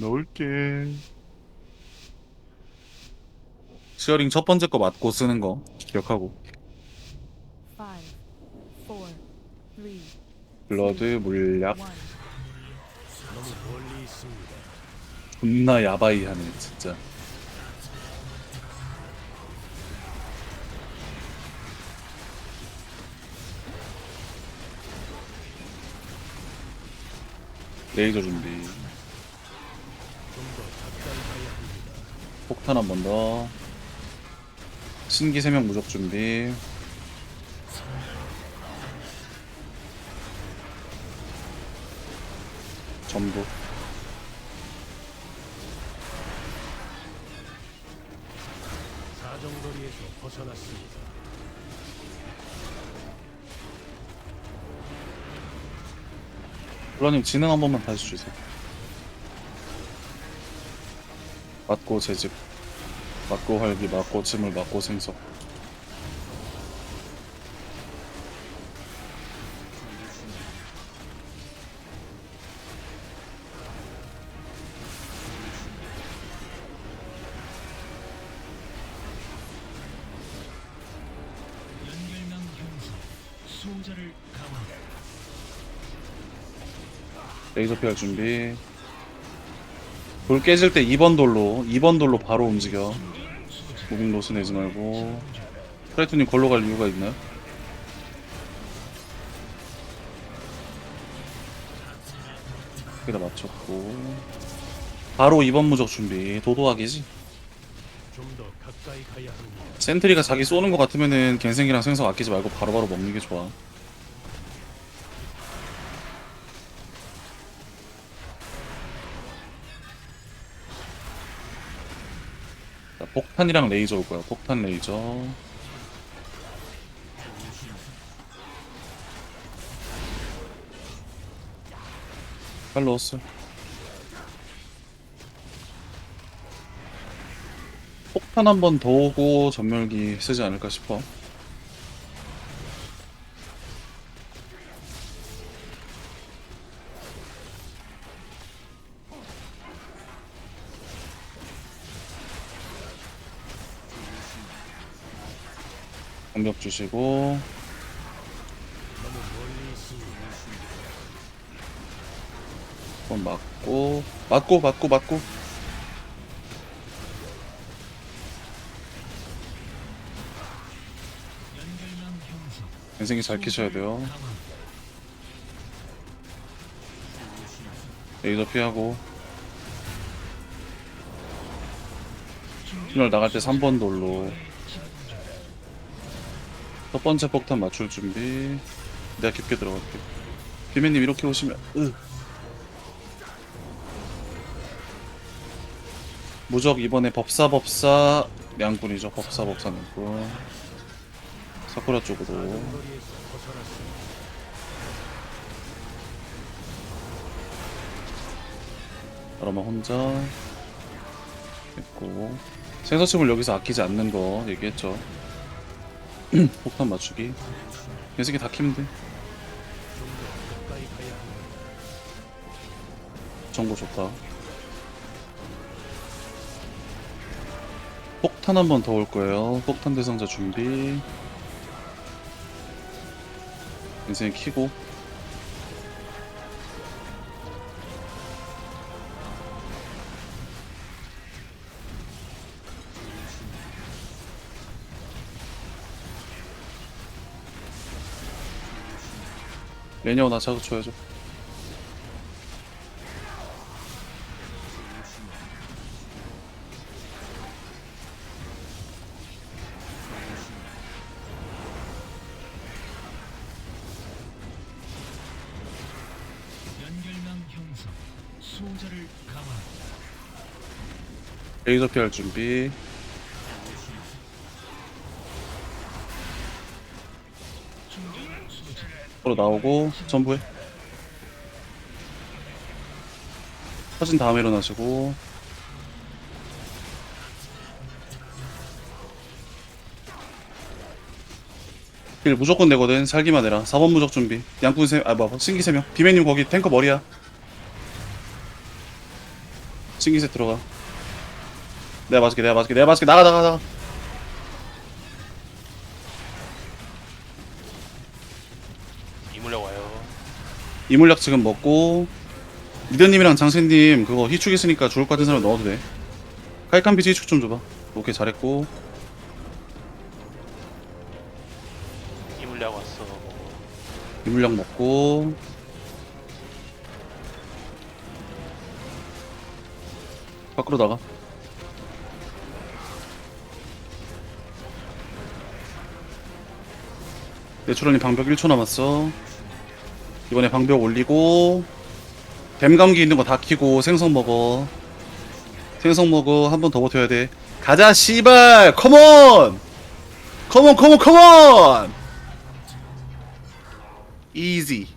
넣을게. 시어링 첫 번째 거 맞고 쓰는 거 기억하고. Five, four, three, 블러드 물약 one. 존나 야바이하네 진짜. 레이저 준비. 폭탄 한 번 더. 신기 세명 무적 준비. 전부. 사정거리에서 벗어났습니다. 브라님 진행 한 번만 다시 주세요. 맞고 재집, 맞고 활기, 맞고 침을, 맞고 생석. 강화. 레이저 피할 준비. 돌 깨질 때 2번 돌로, 2번 돌로 바로 움직여. 무빙 로스 내지 말고. 프라이트님 걸로 갈 이유가 있나요? 여기다 맞췄고. 바로 2번 무적 준비. 합니다. 센트리가 자기 쏘는 것 같으면은 갱생기랑 생석 아끼지 말고 바로바로 먹는 게 좋아. 자, 폭탄이랑 레이저 올 거야. 폭탄 레이저. 팔로우스. 폭탄 한 번 더 오고 전멸기 쓰지 않을까 싶어. 공격 주시고. 한번 맞고 맞고 맞고 맞고 인생이 잘 키셔야 돼요. 레이저 피하고 신월 나갈 때 3번 돌로 첫 번째 폭탄 맞출 준비. 내가 깊게 들어갈게. 비매님 이렇게 오시면 으. 무적 이번에 법사 법사 양꾼이죠. 법사 법사 양꾼 사쿠라 쪽으로. 그러면 혼자 있고. 생서침을 여기서 아끼지 않는 거 얘기했죠 폭탄 맞추기. 녀석이 다 합니다. 정보 좋다. 폭탄 한 번 더 올 거예요. 폭탄 대상자 준비. 인생 키고 레니어 나 자극 줘야죠. 레이저 피할 준비 바로 나오고 전부해 터진 다음에 일어나시고. 딜 무조건 되거든. 살기만 해라. 4번 무적 준비. 양꾼 세.. 아 뭐 신기 3명. 비메님 거기 탱커 머리야. 신기세 들어가. 내가 맞을게 내가 맞을게 내가 맞을게. 나가 나가 나가 이물약 지금 먹고 리더님이랑 장세님 그거 희축 있으니까 죽을 것 같은 사람 넣어도 돼. 칼칸 비즈 희축 좀 줘봐. 오케이 잘했고. 이물려 왔어. 이물약 먹고. 밖으로 나가. 내추럴님 방벽 1초 남았어 이번에 방벽 올리고 뱀감기 있는 거 다 키고 생선 먹어. 생선 먹어. 한 번 더 버텨야 돼. 가자 씨발! 컴온 컴온 컴온 컴온 이지